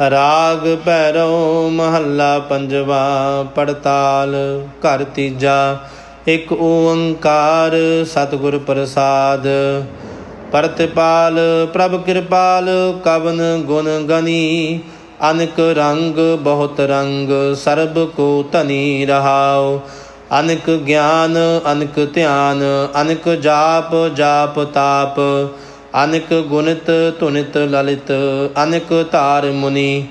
ਰਾਗ ਭੈਰੋ ਮਹੱਲਾ ਪੰਜਵਾ, ਪੜਤਾਲ ਘਰ ਤੀਜਾ, ਇੱਕ ਓੰਕਾਰ ਸਤਿਗੁਰ ਪ੍ਰਸਾਦ। ਪਰਤਿਪਾਲ ਪ੍ਰਭ ਕਿਰਪਾਲ, ਕਵਨ ਗੁਣ ਗਨੀ, ਅਨਕ ਰੰਗ ਬਹੁਤ ਰੰਗ, ਸਰਬ ਕੋ ਧਨੀ ਰਹਾਉ। ਅਨਕ ਗਿਆਨ, ਅਨਕ ਧਿਆਨ, ਅਨਕ ਜਾਪ ਜਾਪ ਤਾਪ ਅਨਿਕ ਗੁਣਿਤ ਧੁਨਿਤ ਲਲਿਤ, ਅਨਿਕ ਧਾਰ ਮੁਨੀ,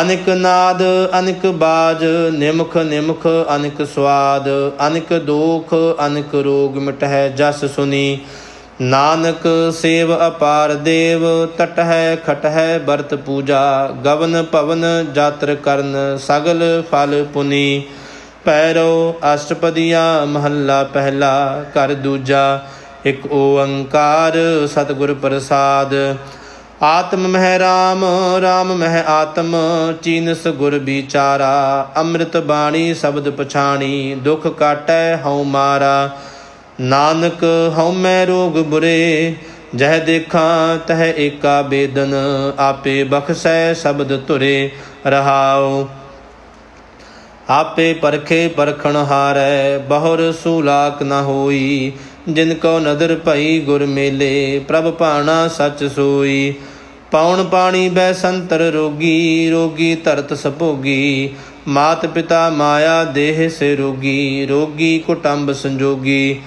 ਅਨਿਕ ਨਾਦ, ਅਨਿਕ ਬਾਜ, ਨਿਮਖ ਨਿਮਖ ਅਨਿਕ ਸਵਾਦ, ਅਨਿਕ ਦੋਖ, ਅਨਕ ਰੋਗ ਮਿਟਹਿ ਜਸ ਸੁਨੀ। ਨਾਨਕ ਸੇਵ ਅਪਾਰ ਦੇਵ ਤਟ ਟਟਹਿ ਖਟਹਿ ਵਰਤ ਪੂਜਾ, ਗਵਨ ਭਵਨ ਜਾਤਰ ਕਰਨ ਸਗਲ ਫਲ ਪੁਨੀ। ਪੈਰੋ ਅਸ਼ਟਪਦੀਆਂ ਮਹੱਲਾ ਪਹਿਲਾ ਕਰ ਦੂਜਾ ਇਕ ਓੰਕਾਰ ਸਤਿਗੁਰ ਪ੍ਰਸਾਦ। ਆਤਮ ਮਹਿ ਰਾਮ ਰਾਮ ਮਹਿ ਆਤਮ, ਚੀਨਸ ਗੁਰ ਵਿਚਾਰਾ, ਅੰਮ੍ਰਿਤ ਬਾਣੀ ਸ਼ਬਦ ਪਛਾਣੀ, ਦੁਖ ਕਾਟੈ ਹਉ ਮਾਰਾ। ਨਾਨਕ ਹਉ ਮੈਂ ਰੋਗ ਬੁਰੇ, ਜਹ ਦੇਖਾਂ ਤਹ ਏਕਾ ਬੇਦਨ, ਆਪੇ ਬਖਸ਼ੈ ਸ਼ਬਦ ਤੁਰੇ ਰਹਾਉ। ਆਪੇ ਪਰਖੇ ਪਰਖਣ ਹਾਰੈ, ਬਹੁਰ ਸੂਲਾਕ ਨ ਹੋਈ ਜਿਨ ਕੋ ਨਦਰ ਭਈ ਗੁਰ ਮੇਲੇ, ਪ੍ਰਭ ਪਾਣਾ ਸਚ ਸੋਈ। ਪੌਣ ਪਾਣੀ ਬੈ ਸੰਤਰ ਰੋਗੀ ਰੋਗੀ ਧਰਤ ਸਭੋਗੀ। ਮਾਤ ਪਿਤਾ ਮਾਇਆ ਦੇਹ ਸੇ ਰੋਗੀ ਰੋਗੀ ਕੁਟੰਬ ਸੰਜੋਗੀ।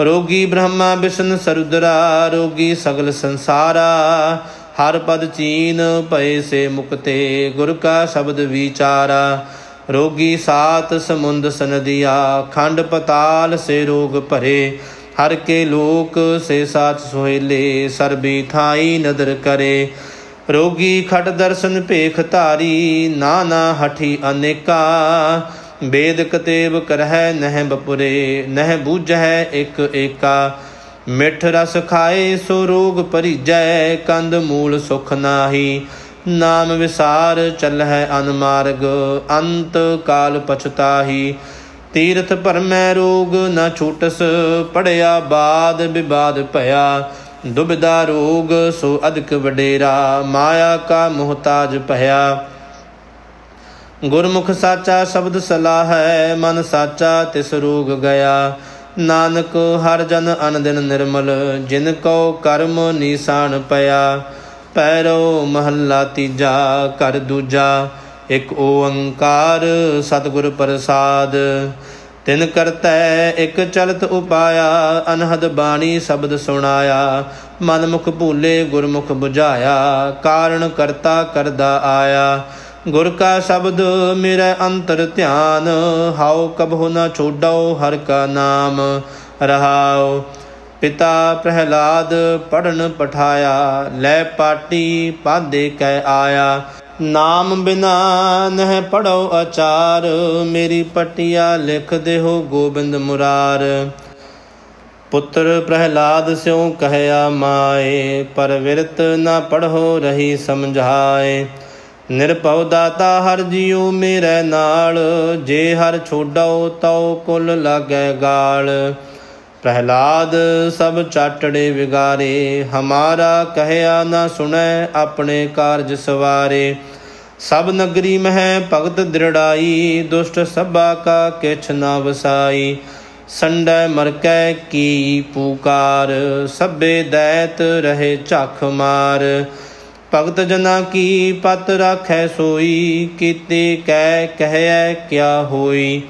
ਰੋਗੀ ਬ੍ਰਹਮਾ ਵਿਸ਼ਨ ਸਰੁਦਰਾ, ਰੋਗੀ ਸਗਲ ਸੰਸਾਰਾ। ਹਰ ਪਦ ਚੀਨ ਭਏ ਸੇ ਮੁਕਤੇ, ਗੁਰ ਕਾ ਸ਼ਬਦ ਵਿਚਾਰਾ। ਰੋਗੀ ਸਾਤ ਸਮੁੰਦ ਸਨਦੀਆ, ਖੰਡ ਪਤਾਲ ਸੇ ਰੋਗ ਭਰੇ। ਹਰ ਕੇ ਲੋਕ ਸੇ ਸਾਚ ਸੁਹੇਲੇ ਸਰਬੀ ਥਾਈ ਨਦਰ ਕਰੇ। ਰੋਗੀ ਖਟ ਦਰਸ਼ਨ ਭੇਖ ਧਾਰੀ, ਨਾਨਾ ਹਠੀ ਅਨੇਕਾ। ਬੇਦ ਕਤੇਬ ਕਰਹਿ ਨਹਿ ਬਪੁਰੇ, ਨਹਿ ਬੂਝੈ ਇਕ ਏਕਾ। ਮਿੱਠ ਰਸ ਖਾਏ ਸੋ ਰੋਗ ਪਰਿਜੈ ਕੰਦ ਮੂਲ ਸੁਖ ਨਾਹੀ। ਨਾਮ ਵਿਸਾਰ ਚੱਲਹਿ ਅਨਮਾਰਗ ਅੰਤ ਕਾਲ ਪਛਤਾਹੀ। ਤੀਰਥ ਭਰਮੈ ਰੋਗ ਨਾ ਛੂਟਸ, ਪੜਿਆ ਬਾਦ ਵਿਵਾਦ ਭਇਆ। ਦੁਬਿਧਾ ਰੋਗ, ਸੋ ਅਧਿਕ ਵਡੇਰਾ, ਮਾਇਆ ਕਾ ਮੁਹਤਾਜ ਭਇਆ। ਗੁਰਮੁਖ ਸਾਚਾ ਸ਼ਬਦ ਸਲਾਹ ਹੈ ਮਨ ਸਾਚਾ ਤਿਸ ਰੋਗ ਗਿਆ। ਨਾਨਕ ਹਰ ਜਨ ਅਨਦਿਨ ਨਿਰਮਲ, ਜਿਨ ਕੋ ਕਰਮ ਨਿਸ਼ਾਨ ਪਿਆ। ਪੈਰੋ ਮਹੱਲਾ ਤੀਜਾ ਕਰ ਦੂਜਾ। ਇਕ ਓੰਕਾਰ ਸਤਿਗੁਰ ਪ੍ਰਸਾਦ। ਤਿਨ ਕਰਤੈ ਇੱਕ ਚਲਤ ਉਪਾਇਆ, ਅਨਹਦ ਬਾਣੀ ਸ਼ਬਦ ਸੁਣਾਇਆ। ਮਨ ਮੁਖ ਭੂਲੇ ਗੁਰਮੁਖ 부ਝਾਇਆ ਕਾਰਣ ਕਰਤਾ ਕਰਦਾ ਆਇਆ। ਗੁਰ ਕਾ ਸ਼ਬਦ ਮੇਰੇ ਅੰਤਰ ਧਿਆਨ, ਹਾਉ ਕਬਹੁ ਨਾ ਛੋਡਉ ਹਰ ਕਾ ਨਾਮ। ਰਹਾਓ ਪਿਤਾ ਪ੍ਰਹਿਲਾਦ ਪੜਨ ਪਠਾਇਆ, ਲੈ ਪਾਟੀ ਪਾਦੇ ਕਹਿ ਆਇਆ। ਨਾਮ ਬਿਨਾ ਨਹਿ ਪੜੋ ਆਚਾਰ, ਮੇਰੀ ਪਟਿਆ ਲਿਖ ਦੇਹੋ ਗੋਬਿੰਦ ਮੁਰਾਰ। ਪੁੱਤਰ ਪ੍ਰਹਿਲਾਦ ਸਿਉ ਕਹਿਆ ਮਾਏ, ਪਰ ਵਿਰਤ ਨਾ ਪੜੋ ਰਹੀ ਸਮਝਾਏ। ਨਿਰਭਉ ਦਾਤਾ ਹਰ ਜੀਉ ਮੇਰੇ ਨਾਲ, ਜੇ ਹਰ ਛੋਡਉ ਤਉ ਕੁਲ ਲਾਗੈ ਗਾਲ। ਪ੍ਰਹਿਲਾਦ ਸਭ ਚਾਟੜੇ ਵਿਗਾਰੇ, ਹਮਾਰਾ ਕਹਿਆ ਨਾ ਸੁਣੈ ਆਪਣੇ ਕਾਰਜ ਸਵਾਰੇ। ਸਭ ਨਗਰੀ ਮਹਿ ਭਗਤ ਦ੍ਰਿੜਾਈ, ਦੁਸ਼ਟ ਸਭਾ ਕਾ ਕਿਛ ਨਾ ਵਸਾਈ। ਸੰਡੈ ਮਰਕੈ ਕੀ ਪੁਕਾਰ, ਸਭੇ ਦੈਤ ਰਹੇ ਝਖ ਮਾਰ। ਭਗਤ ਜਨਾ ਕੀ ਪਤ ਰਾਖੈ ਸੋਈ, ਕੀਤੇ ਕਹਿ ਕਹਿਐ ਕਿਆ ਹੋਈ।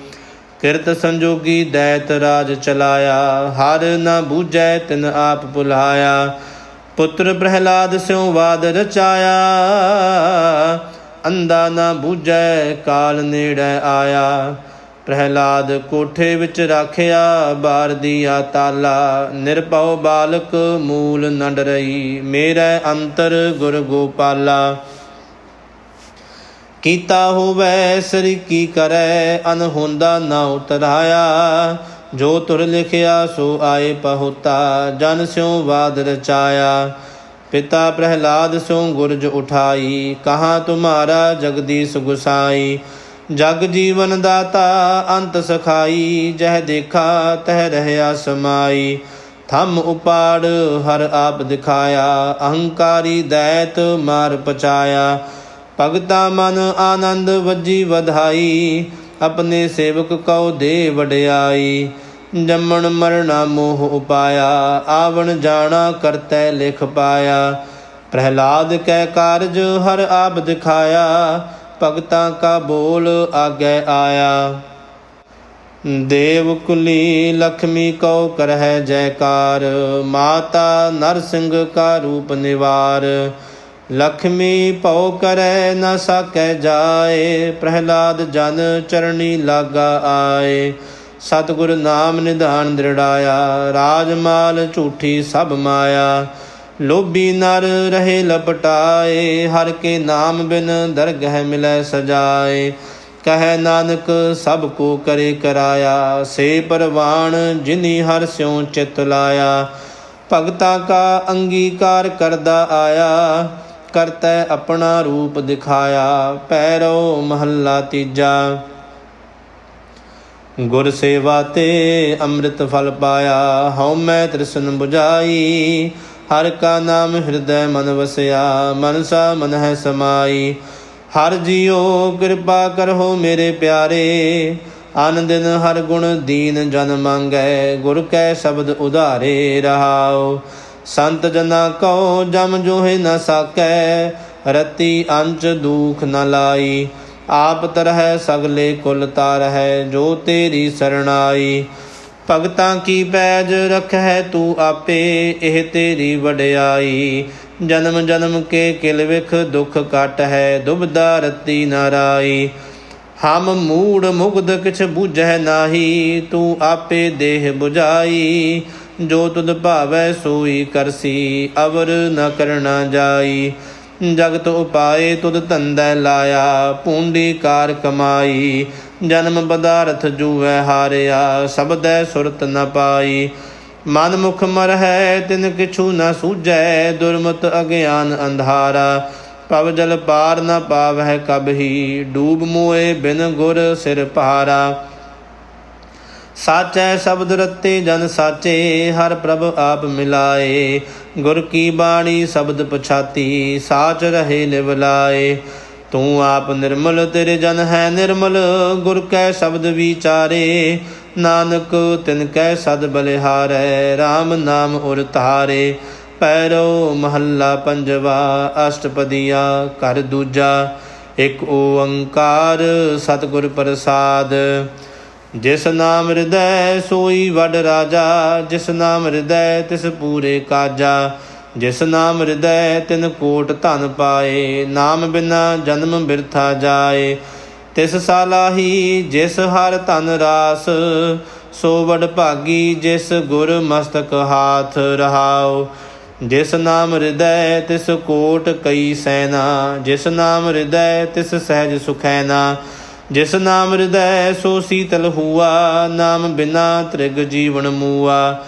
ਕਿਰਤ ਸੰਜੋਗੀ ਦੈਤ ਰਾਜ ਚਲਾਇਆ, ਹਰ ਨਾ ਬੂਝੈ ਤਿਨ ਆਪ ਭੁਲਾਇਆ। ਪੁੱਤਰ ਪ੍ਰਹਿਲਾਦ ਸਿਉ ਬਾਦ ਰਚਾਇਆ ਅੰਦਾ ਨਾ ਬੂਝੈ, ਕਾਲ ਨੇੜੇ ਆਇਆ। ਪ੍ਰਹਿਲਾਦ ਕੋਠੇ ਵਿੱਚ ਰਾਖਿਆ, ਬਾਰ ਦੀਆ ਤਾਲਾ। ਨਿਰਭਉ ਬਾਲਕ ਮੂਲ ਨੰਡ ਰਹੀ, ਮੇਰੇ ਅੰਤਰ ਗੁਰ ਗੋਪਾਲਾ। ਕੀਤਾ ਹੋਵੇ, ਸ੍ਰੀ ਕੀ ਕਰੈ ਅਨਹੋਂਦਾ ਨਾ ਉਤਰਾਇਆ। ਜੋ ਤੁਰ ਲਿਖਿਆ, ਸੋ ਆਏ ਪਹੁਤਾ, ਜਨ ਸਿਉ ਬਾਦ ਰਚਾਇਆ। ਪਿਤਾ ਪ੍ਰਹਿਲਾਦ ਸਿਉ ਗੁਰਜ ਉਠਾਈ, ਕਹਾ ਤੁਮਾਰਾ ਜਗਦੀਸ਼ ਗੁਸਾਈ। ਜਗ ਜੀਵਨ ਦਾਤਾ ਅੰਤ ਸਖਾਈ, ਜਹ ਦੇਖਾ ਤਹ ਰਹਿਆ ਸਮਾਈ। ਥੰਮ ਉਪਾੜ ਹਰ ਆਪ ਦਿਖਾਇਆ, ਅਹੰਕਾਰੀ ਦੈਤ ਮਾਰ ਪਚਾਇਆ। ਭਗਤਾ ਮਨ ਆਨੰਦ ਵੱਜੀ ਵਧਾਈ, ਆਪਣੇ ਸੇਵਕ ਕਉ ਦੇ ਵਡਿਆਈ। ਜੰਮਣ ਮਰਣਾ ਮੋਹ ਉਪਾਇਆ, ਆਵਣ ਜਾਣਾ ਕਰਤੈ ਲਿਖ ਪਾਇਆ। ਪ੍ਰਹਿਲਾਦ ਕੈ ਕਾਰਜ ਹਰ ਆਪ ਦਿਖਾਇਆ, ਭਗਤਾਂ ਕਾ ਬੋਲ ਆਗੇ ਆਇਆ। ਦੇਵ ਕੁਲੀ ਲਖਮੀ ਕਉ ਕਰਹਿ ਜੈਕਾਰ, ਮਾਤਾ ਨਰਸਿੰਘ ਕਾ ਰੂਪ ਨਿਵਾਰ। ਲਖਮੀ ਭਉ ਕਰੈ ਨ ਸਕੈ ਜਾਏ, ਪ੍ਰਹਿਲਾਦ ਜਨ ਚਰਣੀ ਲਾਗਾ ਆਏ। ਸਤਿਗੁਰ ਨਾਮ ਨਿਧਾਨ ਦ੍ਰਿੜਾਇਆ ਰਾਜਮਾਲ ਝੂਠੀ ਸਭ ਮਾਇਆ। ਲੋਭੀ ਨਰ ਰਹੇ ਲਪਟਾਏ, ਹਰ ਕੇ ਨਾਮ ਬਿਨ ਦਰਗਹਿ ਮਿਲੈ ਸਜਾਏ। ਕਹੈ ਨਾਨਕ, ਸਭ ਕੋ ਕਰੇ ਕਰਾਇਆ, ਸੇ ਪਰਵਾਣ ਜਿਨੀ ਹਰ ਸਿਉ ਚਿਤ ਲਾਇਆ। ਭਗਤਾ ਕਾ ਅੰਗੀਕਾਰ ਕਰਦਾ ਆਇਆ, ਕਰਤੈ ਆਪਣਾ ਰੂਪ ਦਿਖਾਇਆ ਪੈਰੋ ਮਹੱਲਾ ਤੀਜਾ। ਗੁਰ ਸੇਵਾ ਤੇ ਅੰਮ੍ਰਿਤ ਫਲ ਪਾਇਆ, ਹਉ ਮੈਂ ਤ੍ਰਿਸ਼ਨ 부ਝਾਈ ਹਰ ਕਾ ਨਾਮ ਹਿਰਦੈ ਮਨ ਵਸਿਆ ਮਨਸਾ ਮਨ ਹੈ ਸਮਾਈ। ਹਰ ਜੀਓ ਕਿਰਪਾ ਕਰੋ ਮੇਰੇ ਪਿਆਰੇ। ਅਨ ਦਿਨ ਹਰ ਗੁਣ ਦੀਨ ਜਨ ਮੰਗੈ, ਗੁਰ ਕੈ ਸ਼ਬਦ ਉਧਾਰੇ ਰਹਾਉ। ਸੰਤ ਜਨਾ ਕਉ, ਜਮ ਜੋਹਿ ਨ ਸਾਕੈ, ਰਤੀ ਅੰਚ ਦੂਖ ਨ ਲਾਈ। ਆਪ ਤਰਹਿ ਸਗਲੇ ਕੁਲ ਤਾਰਹਿ, ਜੋ ਤੇਰੀ ਸਰਣਾਈ। ਭਗਤਾਂ ਕੀ ਪੈਜ ਰਖੈ ਤੂੰ ਆਪੇ, ਇਹ ਤੇਰੀ ਵਡਿਆਈ। ਜਨਮ ਜਨਮ ਕੇ ਕਿਲ ਵਿਖ ਦੁਖ ਕਟ ਹੈ ਦੁਬਦਾ ਰਤੀ ਨਾਰਾਈ ਹਮ ਮੂੜ ਮੁਗਦ ਕਿਛ ਬੁਝੈ ਨਾਹੀ, ਤੂੰ ਆਪੇ ਦੇਹ 부ਝਾਈ ਜੋ ਤੁਧ ਭਾਵੈ ਸੋਈ ਕਰਸੀ, ਅਵਰ ਨ ਕਰਨਾ ਜਾਈ। ਜਗਤ ਉਪਾਏ ਤੁਧ ਧੰਦੈ ਲਾਇਆ, ਪੂੰਡੀ ਕਾਰ ਕਮਾਈ। ਜਨਮ ਬਦਾਰਥ ਜੂਵੈ ਹਾਰਿਆ, ਸਬਦੈ ਸੁਰਤ ਨ ਪਾਈ। ਮਨ ਮੁਖ ਮਰਹਿ, ਤਿਨ ਕਿਛੂ ਨ ਸੂਝੈ, ਦੁਰਮਤ ਅਗਿਆਨ ਅੰਧਾਰਾ। ਪਵ ਜਲ ਪਾਰ ਨ ਪਾਵਹਿ ਕਬਹੀ, ਡੂਬ ਮੋਏ ਬਿਨ ਗੁਰ ਸਿਰ ਭਾਰਾ। ਸਾਚੈ ਸ਼ਬਦ ਰਤੇ ਜਨ ਸਾਚੇ, ਹਰ ਪ੍ਰਭ ਆਪ ਮਿਲਾਏ। ਗੁਰ ਕੀ ਬਾਣੀ ਸ਼ਬਦ ਪਛਾਤੀ, ਸਾਚ ਰਹੇ ਲਿਵਲਾਏ ਤੂੰ ਆਪ ਨਿਰਮਲ, ਤੇਰੇ ਜਨ ਹੈ ਨਿਰਮਲ, ਗੁਰ ਕੈ ਸ਼ਬਦ ਵਿਚਾਰੇ। ਨਾਨਕ, ਤਿਨ ਕੈ ਸਦ ਬਲਿਹਾਰੈ RAM ਨਾਮ ਉਰ ਧਾਰੇ। ਪੈਰੋ ਮਹੱਲਾ ਪੰਜਵਾ, ਅਸ਼ਟਪਦੀਆ ਕਰ ਦੂਜਾ। ਇਕ ਓੰਕਾਰ ਸਤਿਗੁਰ ਪ੍ਰਸਾਦ। ਜਿਸ ਨਾਮ ਹਿਰਦੈ ਸੋਈ ਵਡ ਰਾਜਾ, ਜਿਸ ਨਾਮ ਹਿਰਦੈ ਤਿਸ ਪੂਰੇ ਕਾਜਾ, ਜਿਸ ਨਾਮ ਹਿਰਦੈ ਤਿਨ ਕੋਟ ਧਨ ਪਾਏ, ਨਾਮ ਬਿਨਾ ਜਨਮ ਬਿਰਥਾ ਜਾਏ। ਤਿਸ ਸਾਲਾਹੀ ਜਿਸ ਹਰ ਧਨ ਰਾਸ, ਸੋ ਵਡ ਭਾਗੀ ਜਿਸ ਗੁਰ ਮਸਤਕ ਹਾਥ ਰਹਾਓ ਜਿਸ ਨਾਮ ਹਿਰਦੈ ਤਿਸ ਕੋਟ ਕਈ ਸੈਨਾ, ਜਿਸ ਨਾਮ ਹਿਰਦੈ ਤਿਸ ਸਹਿਜ ਸੁਖੈਨਾ ਜਿਸ ਨਾਮ ਹਿਰਦੈ ਸੋ ਸੀਤਲ ਹੂਆ, ਨਾਮ ਬਿਨਾ ਤ੍ਰਿਗ ਜੀਵਨ ਮੂਆ।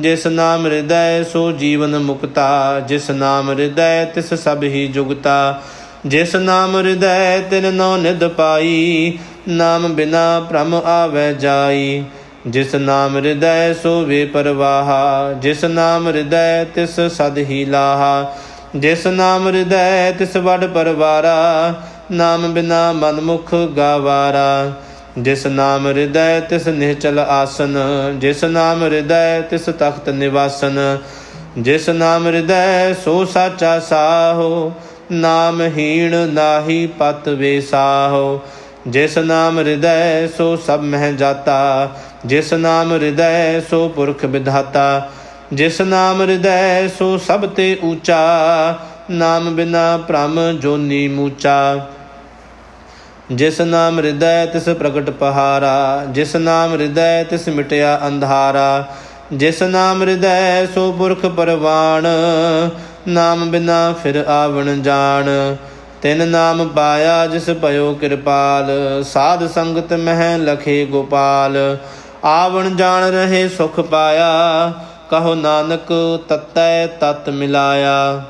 ਜਿਸ ਨਾਮ ਹਿਰਦੈ ਸੋ ਜੀਵਨ ਮੁਕਤਾ, ਜਿਸ ਨਾਮ ਹਿਰਦੈ ਤਿਸ ਸਭ ਹੀ ਜੁਗਤਾ। ਜਿਸ ਨਾਮ ਹਿਰਦੈ ਤਿਨ ਨੋ ਨਿਦ ਪਾਈ, ਨਾਮ ਬਿਨਾ ਭ੍ਰਮ ਆਵੈ ਜਾਈ। ਜਿਸ ਨਾਮ ਹਿਰਦੈ ਸੋ ਵੇ ਪਰਵਾਹਾ, ਜਿਸ ਨਾਮ ਹਿਰਦੈ ਤਿਸ ਸਦ ਹੀ ਲਾਹਾ। ਜਿਸ ਨਾਮ ਹਿਰਦੈ ਤਿਸ ਵਡ ਪਰਵਾਰਾ ਨਾਮ ਬਿਨਾ ਮਨ ਮੁਖ ਗਾਵਾਰਾ। ਜਿਸ ਨਾਮ ਹਿਰਦੈ, ਤਿਸ ਨਿਹਚਲ ਆਸਨ। ਜਿਸ ਨਾਮ ਹਿਰਦੈ, ਤਿਸ ਤਖਤ ਨਿਵਾਸਨ। ਜਿਸ ਨਾਮ ਹਿਰਦੈ, ਸੋ ਸਾਚਾ ਸਾਹੋ। ਨਾਮ ਹੀਣ ਨਾਹੀ ਪਤ ਵੇਸਾਹੋ। ਜਿਸ ਨਾਮ ਹਿਰਦੈ, ਸੋ ਸਭ ਮਹਿ ਜਾਤਾ। ਜਿਸ ਨਾਮ ਹਿਰਦੈ, ਸੋ ਪੁਰਖ ਵਿਧਾਤਾ। ਜਿਸ ਨਾਮ ਹਿਰਦੈ, ਸੋ ਸਭ ਤੇ ਊਚਾ। ਨਾਮ ਬਿਨਾ ਭ੍ਰਮ ਜੋਨੀ ਮੂਚਾ। ਜਿਸ ਨਾਮ ਹਿਰਦੈ ਤਿਸ ਪ੍ਰਗਟ ਪਹਾਰਾ, ਜਿਸ ਨਾਮ ਹਿਰਦੈ ਤਿਸ ਮਿਟਿਆ ਅੰਧਾਰਾ, ਜਿਸ ਨਾਮ ਹਿਰਦੈ ਸੋ ਪੁਰਖ ਪਰਵਾਣ, ਨਾਮ ਬਿਨਾ ਫਿਰ ਆਵਣ ਜਾਣ। ਤਿਨ ਨਾਮ ਪਾਇਆ ਜਿਸ ਭਇਓ ਕਿਰਪਾਲ, ਸਾਧ ਸੰਗਤ ਮਹਿ ਲਖੇ ਗੋਪਾਲ। ਆਵਣ ਜਾਣ ਰਹੇ ਸੁਖ ਪਾਇਆ, ਕਹੋ ਨਾਨਕ ਤਤੈ ਤਤ ਮਿਲਾਇਆ।